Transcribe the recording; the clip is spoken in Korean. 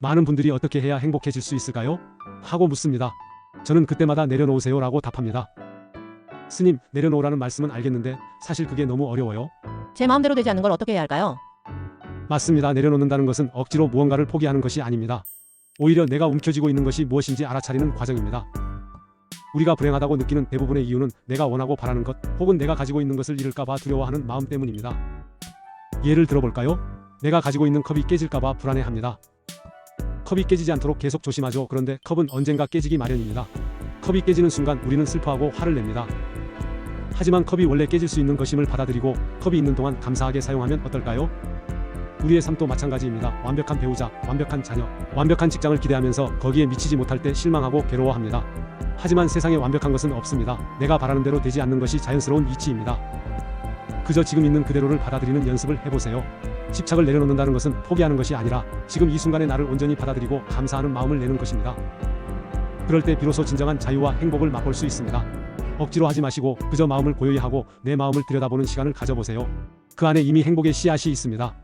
많은 분들이 어떻게 해야 행복해질 수 있을까요? 하고 묻습니다. 저는 그때마다 내려놓으세요 라고 답합니다. 스님, 내려놓으라는 말씀은 알겠는데 사실 그게 너무 어려워요. 제 마음대로 되지 않는 걸 어떻게 해야 할까요? 맞습니다. 내려놓는다는 것은 억지로 무언가를 포기하는 것이 아닙니다. 오히려 내가 움켜쥐고 있는 것이 무엇인지 알아차리는 과정입니다. 우리가 불행하다고 느끼는 대부분의 이유는 내가 원하고 바라는 것 혹은 내가 가지고 있는 것을 잃을까봐 두려워하는 마음 때문입니다. 예를 들어볼까요? 내가 가지고 있는 컵이 깨질까봐 불안해합니다. 컵이 깨지지 않도록 계속 조심하죠. 그런데 컵은 언젠가 깨지기 마련입니다. 컵이 깨지는 순간 우리는 슬퍼하고 화를 냅니다. 하지만 컵이 원래 깨질 수 있는 것임을 받아들이고 컵이 있는 동안 감사하게 사용하면 어떨까요? 우리의 삶도 마찬가지입니다. 완벽한 배우자, 완벽한 자녀, 완벽한 직장을 기대하면서 거기에 미치지 못할 때 실망하고 괴로워합니다. 하지만 세상에 완벽한 것은 없습니다. 내가 바라는 대로 되지 않는 것이 자연스러운 이치입니다. 그저 지금 있는 그대로를 받아들이는 연습을 해보세요. 집착을 내려놓는다는 것은 포기하는 것이 아니라 지금 이 순간의 나를 온전히 받아들이고 감사하는 마음을 내는 것입니다. 그럴 때 비로소 진정한 자유와 행복을 맛볼 수 있습니다. 억지로 하지 마시고 그저 마음을 고요히 하고 내 마음을 들여다보는 시간을 가져보세요. 그 안에 이미 행복의 씨앗이 있습니다.